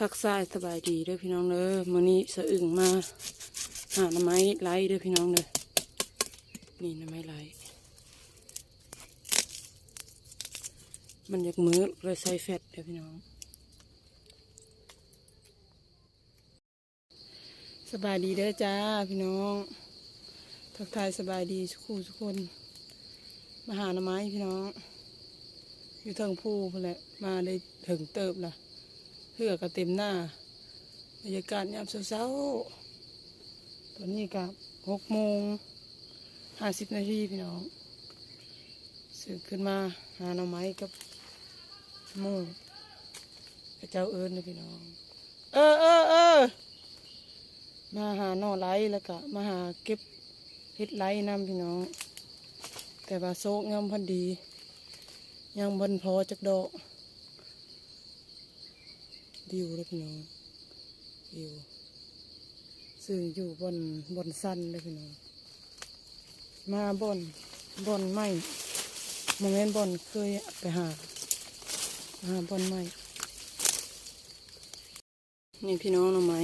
ทักษายสบายดีเด้อพี่น้องเด้อมื้อนี้สะอึ่งมาหาหน่อไม้ไล่เด้อพี่น้องเด้อนี่หน่อไม้ไล่มันอยากมือเลยใส่แฟตเด้อพี่น้องสบายดีเด้อจ้าพี่น้อง ทักทายสบายดีทุกคู่ทุคน มาหาหน่อไม้พี่น้อง อยู่เทิงผู้พุ่นแหละมาได้ถึงเติบละ เพื่อก็เต็มหน้าบรรยากาศยามเช้าๆตอนนี้กับหกโมงห้าสิบนาทีพี่น้องสืบขึ้นมาหาหน่อไม้กับมูพระเจ้าเอิญนะพี่น้อง เออเออเออมาหาหน่อไร้แล้วก็มาหาเก็บเห็ดไร้นำพี่น้อง แต่ว่าโซกงามพันดี ยังบนพอจักดอก ดิวเลยพี่น้องดิวซึ่งอยู่บนบนสั้นเลยพี่น้องมาบนบนไม้โมเมนต์บนเคยไปหาหาบนไม้นี่พี่น้องหน่อไม้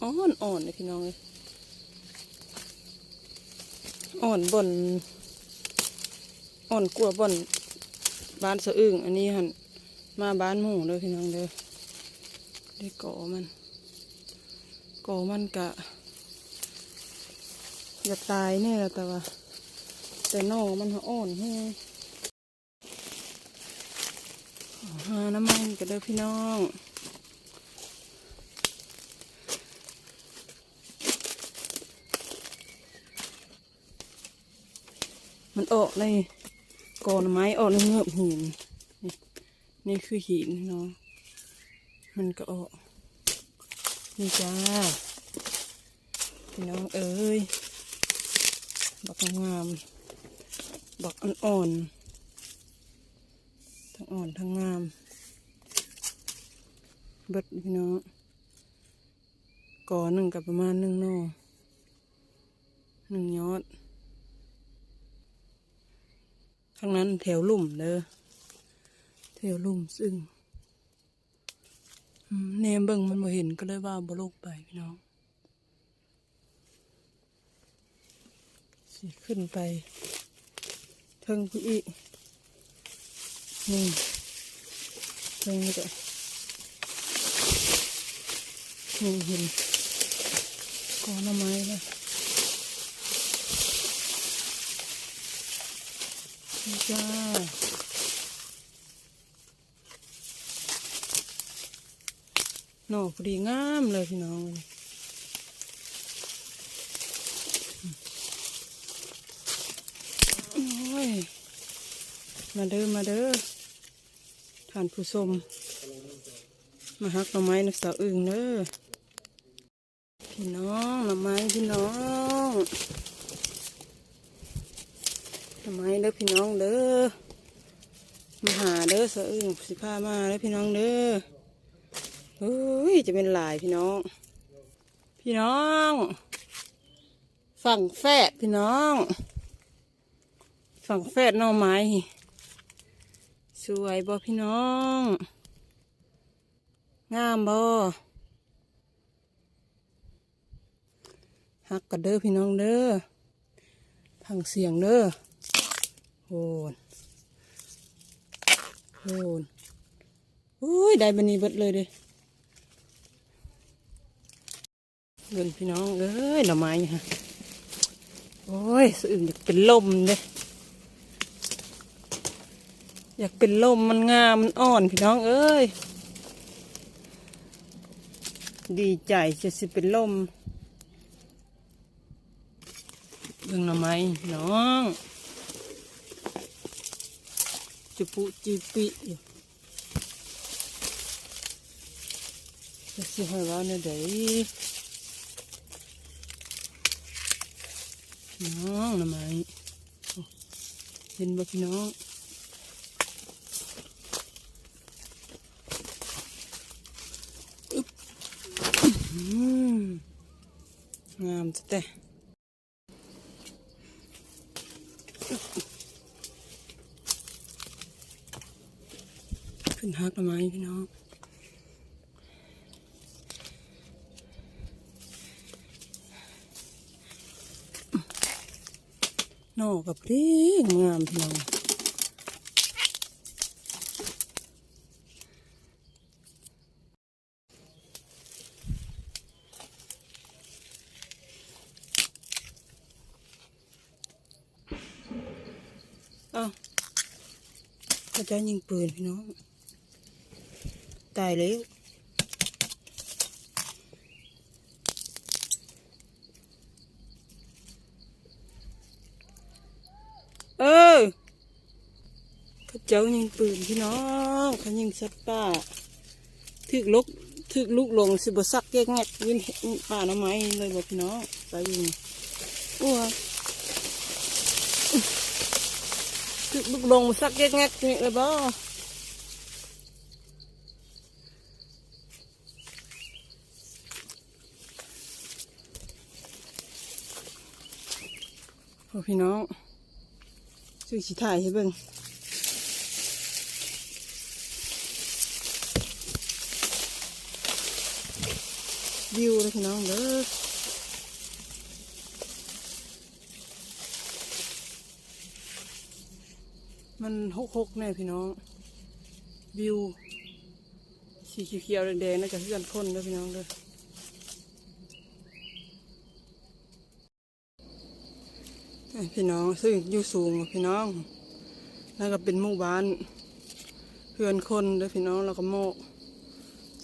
อ่อนอ่อนเลยพี่น้องเลยอ่อนบนอ่อนกลัวบ่นบ้านสะอึ้งอันนี้หัน มาบ้านหมูเลยพี่น้องเด้อได้ก่อมันก่อมันกะ อยากตายเนี่ยแหละแต่ว่า แต่นอมันอ่อนแฮงขอหาน้ำมันกันเด้อพี่น้องมันออกในกอนไม้ออกในเงือบหิน นี่คือหินเนาะ มันก็ออกนี่จ้าพี่น้องเอ้ย บักงามบักอ่อนๆ ทั้งอ่อนทั้งงาม เบิดพี่น้องก่อหนึ่งกับประมาณหนึ่งนอหนึ่งยอด ข้างนั้นแถวลุ่มเด้อ ถวลุ่มซึ่งอืมแนมเบิ่งมันบ่เห็นก็เลยว่าบ่ลงไปพี่น้องสิขึ้นไปเทิงพี่อีนี่เทิงนี่ก็นี่เห็นกอหน่อไม้เลยจ้า หน่อพอดีงามเลยพี่น้องมาเด้อมาเด้อท่านผู้ชมมาหักหน่อไม้นักสาวอึ่งเด้อพี่น้องหน่อไม้พี่น้องทำไม้เด้อพี่น้องเด้อมาหาเด้อสะอึ้งสิพามาเด้อพี่น้องเด้อ เฮ้ยจะเป็นลายพี่น้อง พี่น้อง ฝั่งแฟดพี่น้อง ฝั่งแฟดน่อไม้สวยบ่พี่น้อง งามบ่ฮักกันเด้อพี่น้องเด้อพังเสียงเด้อโหนโหนอุ้ยได้บันนี้เบิดเลยเด้ เงินพี่น้องเอ้ยหน่อไม้ฮะโอ้ยสะอึกอยากเป็นลมเด้อยากเป็นลมมันงามมันอ่อนพี่น้องเอ้ยดีใจจะสิเป็นลมเบิ่งหน่อไม้น้องจุปุจิปิจะสิให้ว่าเนี่ยเด้ น้องหน่อไม้เห็นบ่พี่น้องอึ๊บงามจังแต่ขึ้นฮักทำไมพี่น้อง นอกกับเรีงามพี่น้องเอ้าเขาจะยิงปืนพี่น้อง ตายแล้วเออ เจ้ายิงปืนพี่น้องเขายิงสัตว์ป่าถึกลุกถึกลุกลงสิบสักแยกแงกยินป่าน้ำไม้เลยบอกพี่น้องไปยิงอ้วถึกลุกลงสักแยกแงกนี่เลยบ่พอพี่น้องซื้อสีถ่ายให้เบิ่ง วิวเลยพี่น้องเด้อมันหกหกๆแน่พี่น้อง วิว สีเขียวแดงๆน่าจะเพื่อนคนเด้อพี่น้องเด้อพี่น้องซึ่งอยู่สูงพี่น้องแล้วก็เป็นหมู่บ้านเพื่อนคนเด้อพี่น้องแล้วก็โมก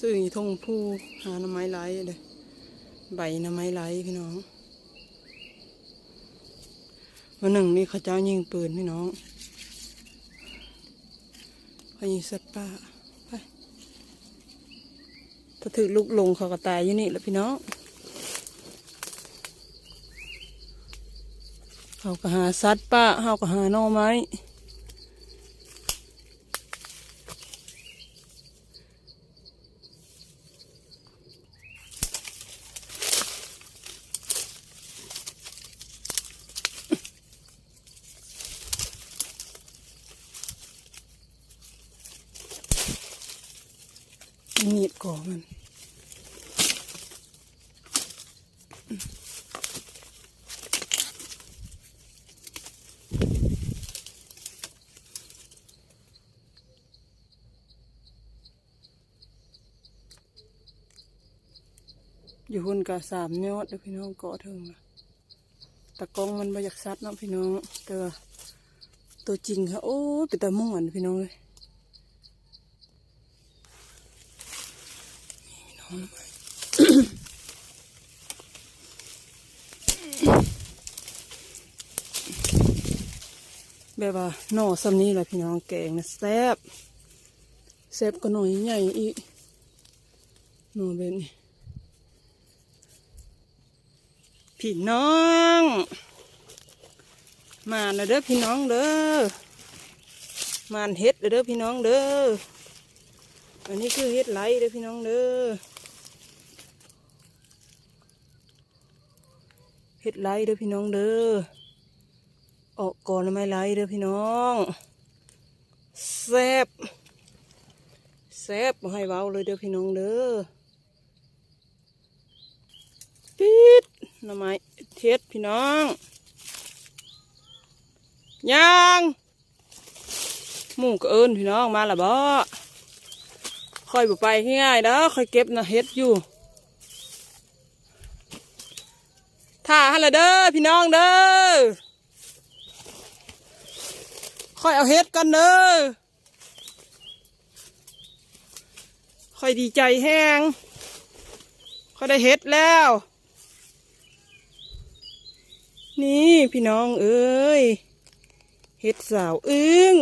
ซึ่งอยู่ทงผู้หาหน้ำไม้ไหลเลย ใบน้ำไม้ไหลพี่น้อง วันหนึ่งนี่เขาเจ้ายิงปืนพี่น้องเขายิงสัตว์ป่าไปถ้าถือลูกลงเขาก็ตายอยู่นี่แหล้วพี่น้อง เขาก็หาสัตว์ป่าเขาก็หาหน่อไม้ดก่อมัน อยู่หุ่นกับสามยอดเด้อพี่น้องเกาะเทิงนตะกองมันมาจากซัดเนาะพี่น้องแต่ว่าตัวจริงค่ะโอ้เป็นตาม่วนพี่น้องเลยพี่น้องแบบว่าหน่อซ้ำนี้แหละพี่น้องแกงนะแซ่บแซ่บก็หน่อยใหญ่อีกหน่อแบบนี้ พี่น้อง มาเด้อพี่น้องเด้อมานเฮ็ดเด้อพี่น้องเด้ออันนี้คือเฮ็ดไหลเด้อพี่น้องเด้อเฮ็ดไหลเด้อพี่น้องเด้อออกก่อนล้วไม่ไหลเด้อพี่น้องแซบแซบให้เว้าเลยเด้อพี่น้องเด้อปิด หน่อไม้เท็ดพี่น้องยังหมูกเอิญพี่น้องมาละบ่คอยบ่ไปง่ายๆเด้อคอยเก็บนะเฮ็ดอยู่ท่าฮัลเด้อพี่น้องเด้อคอยเอาเฮ็ดกันเด้อคอยดีใจแห้งคอยได้เฮ็ดแล้ว นี่พี่น้องเอ้ยเห็ดสาวอึ้ง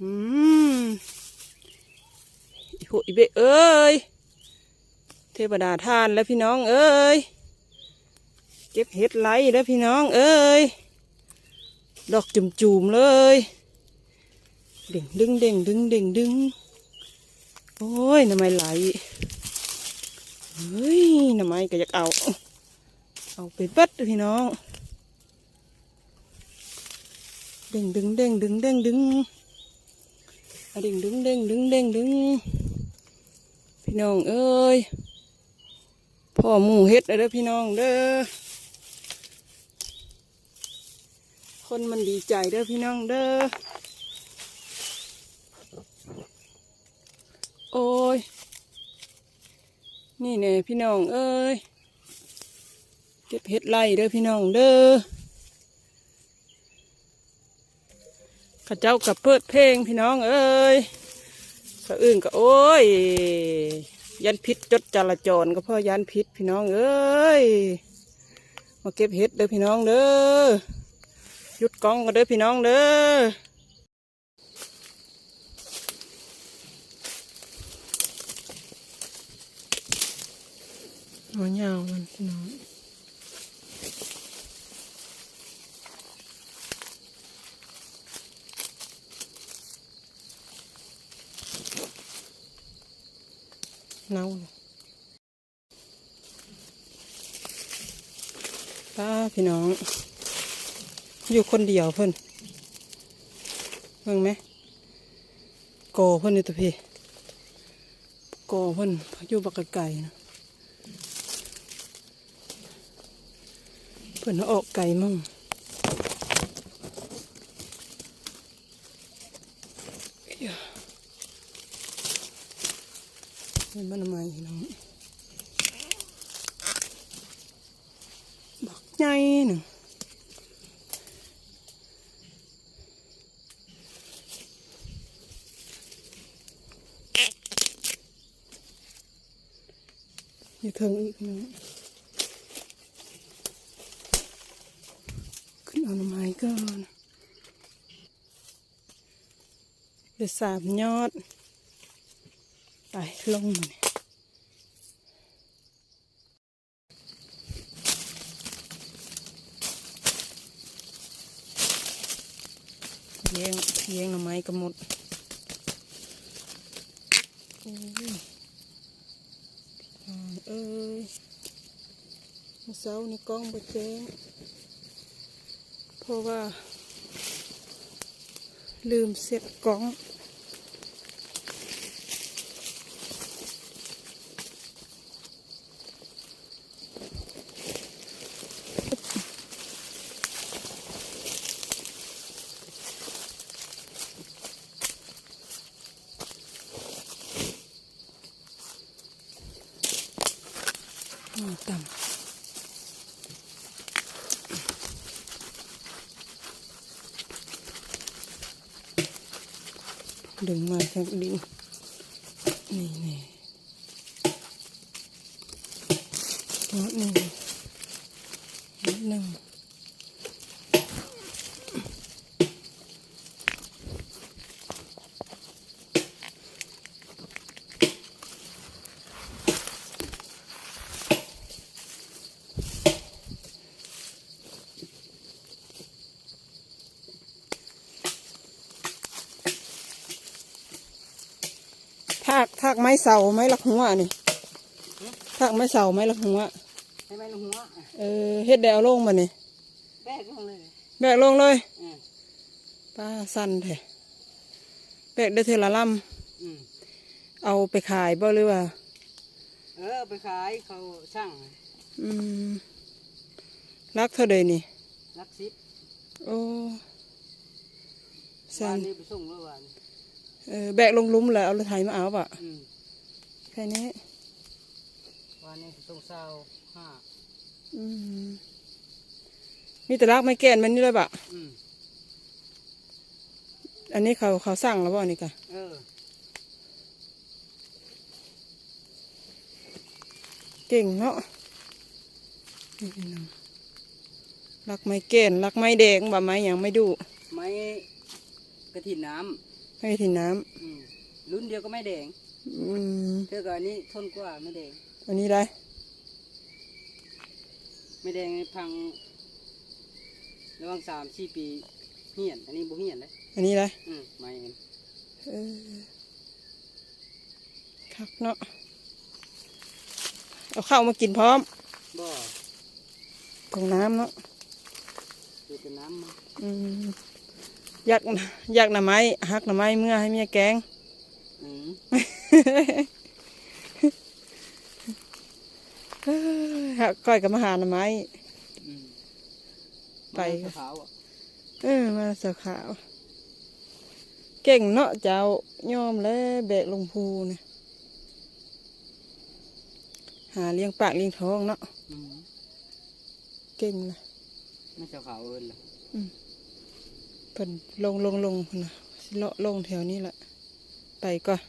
อืมโหอีเบะเอ้ยเทวดาทานแล้วพี่น้องเอ้ยเก็บเห็ดไหลแล้วพี่น้องเอ้ยดอกจุ่มๆเลยเด่งดึงเด่งดึงเด่งดึงโอ้ยน้ำไม้ไหลเฮ้ยน้ำไม้ก็อยากเอา เอาไปเบัดพี่น้องเด้งดึงเด้งดึงเด้งดึงอะดึงดึงเดึงดึงดึงดึงพี่น้องเอ้ยพ่อหมูเฮ็ดเด้อพี่น้องเด้อคนมันดีใจเด้อพี่น้องเด้อโอ้ยนี่เนี่ยพี่น้องเอ้ย ก็บเฮ็ดไล่เด้อพี่น้องเด้อข้าเจ้ากับเปิดเพลงพี่น้องเอ้ยสะอื่นก็โอ้ย ยันพิษจดจราจรก็เพ่อยันพิษพี่น้องเอ้ย มาเก็บเห็ดเด้อพี่น้องเด้อหยุดกล้องก็เด้อพี่น้องเด้อหัวยาวมันพี่น้อง เน่าป้าพี่น้อง อยู่คนเดียวเพิ่นเบิ่งไหมโกอเพิ่นนี่ตัวพี่โกอเพิ่นอยู่บักไก่นะเพิ่นเอาออกไก่มั่งเอ้ย เป็นบ้านไม้น้องบักใหญ่หนึ่งอย่าเทิงอีกน้องขึ้นเอาหน่อไม้ก่อนเดี๋ยวสามยอด ไปลงมาเนี่ยเลี้ยงเลี้ยงหน่อไม้ก็หมดโอ้ยเอ้ยเมื่อเช้านี่กล้องบดแจ้งเพราะว่า ลืมเซ็ตกล้อง หม้อต่ำดึงมาจากดินนี่นี่นิดหนึ่งนิดหนึ่ง ทากทากไม้เสาไม้ละหัวนี่ทากไม้เสาไม้ละหัวให้มันหัวเออเฮ็ดได้เอาลงมานี่แบกลงเลยแบกลงเลยอืมป้าสั้นแท้แบกได้เทอละลอืมำเอาไปขายบ่หรือว่า เออไปขายเขาช่างอืมรักเท่าใดนี่รักซิปโอ้วัสั้นนนี้ไปส่งเมื่อวาน เออแบกลงหลุมแล้วเอารถไถมาเอาปะอืมแค่นี้วันนี้ไปส่งเศร้าห้าอืมมีแต่รักไม่แก่นมันนี่เลยปะอืมอันนี้เขาเขาสั่งแล้วบ่นี่กะเออเก่งเนาะนี่พี่น้องรักไม่แก่นรักไม่แดงบ่ไม้หยังไม่ดูไม้กระถินน้ ให้ถิ่นน้ำอืมรุ่นเดียวก็ไม่แดงำอืมเท่ากับอันนี้ทนกว่าไม่แดง อันนี้ได้ไม่แดงพัง ระหว่างสามสี่ปีเหียน อันนี้บ่เหียนเลยอันนี้ได้อืมไม่เห็นเออคักเนาะเอาข้าวมากินพร้อมบ่ของน้ำเนาะดูเป็นน้ำมาอืมอ ยากอยากหน่อไม้หักหน่อไม้เมื่อให้เมียแกงอืมเอ้ยหักก้อยกับมาหาหน่อไม้อืมไปมันขาวอะเออมาเสือขาว เก่งเนาะเจ้ายอมแล้วแบกลงพูเนี่ยหาเลี้ยงปากเลี้ยงท้องเนาะอืมเก่งนะไม่เจ้าขาวเอินล่ะ เพิ่นลงลงลงพุ่นนะเลาะลงแถวนี้แหละ ไปก่อน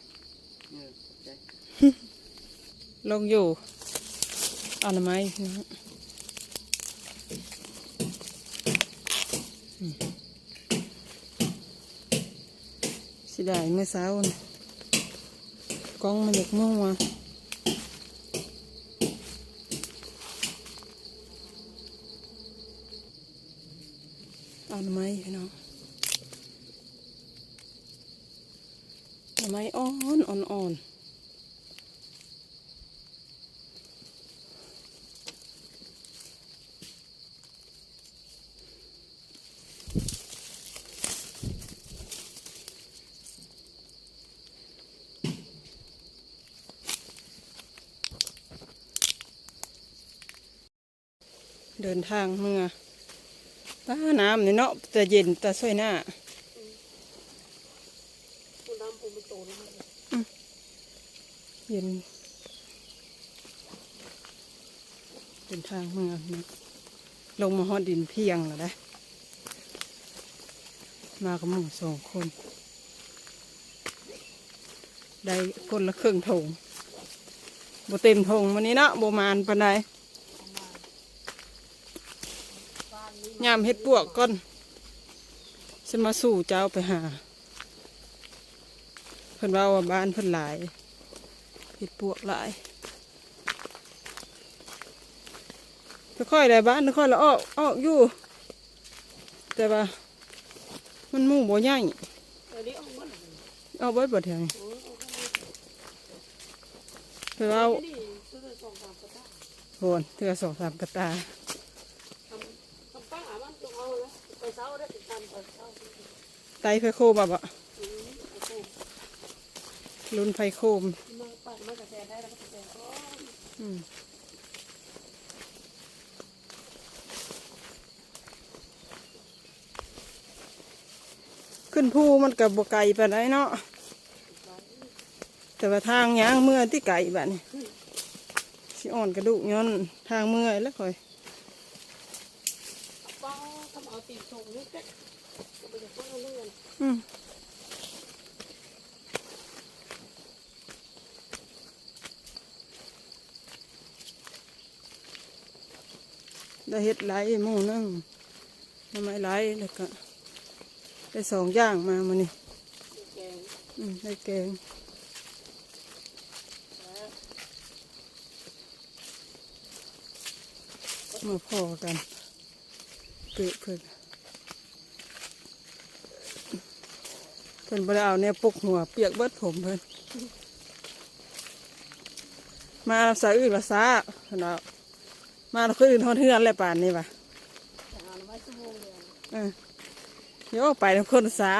ลงอยู่เอาหน่อไม้น้องอืมสิได้เมื่อเช้านะกล้องมันอยากมั่วเอาหน่อไม้พี่น้องหน่อ ไม้อ่อนอ่อนอ่อนเดินทางเมื่อป้าน้ำนี่เนาะแต่เย็นแต่สวยหน้า อืมเย็นเดินทางเมื่อนี่ลงมาฮอดดินเพียงแล้วได้มากับหมู่สองคน ได้คนละครึ่งถงบ่เต็มถงวันนี้เนาะบ่มานปานใดยามเฮ็ดปวกก่อนฉันมาสู่เจ้าไปหาเพิ่นว่าว่าบ้านเพิ่นหลายเฮ็ดปวกหลายค่อยๆได้บ้านค่อยๆละออกออกอยู่ แต่ว่า มันมู่บ่ใหญ่เอาไว้บ่แถวนี้เพิ่นว่าโหนเทื่อสองสามกระตาไตไฟโคมอะบะรุ่นไฟโคมขึ้นภูมันกับบไก่ไปได้เนาะแต่ว่าทางยางเมื่อที่ไก่แบบนี้สิอ่อนกระดูกย้อนทางเมื่อยแล้วค่อย ได้เฮ็ดไหลหมูนึงทำไมไหลแล้วก็ได้สองอย่างมามานี่อืมได้แกงมาพอกันเกิดเพิ่นเพิ่นบ่ได้เอาเนี่ยปกหัวเปียกเบิดผมเพิ่นมาสายอื่นละซาเพิ่นเอา มาแล้วคนอื่นทอนเฮือนแล้วป่านนี้ปะเดี๋ยวไปทุกคนสา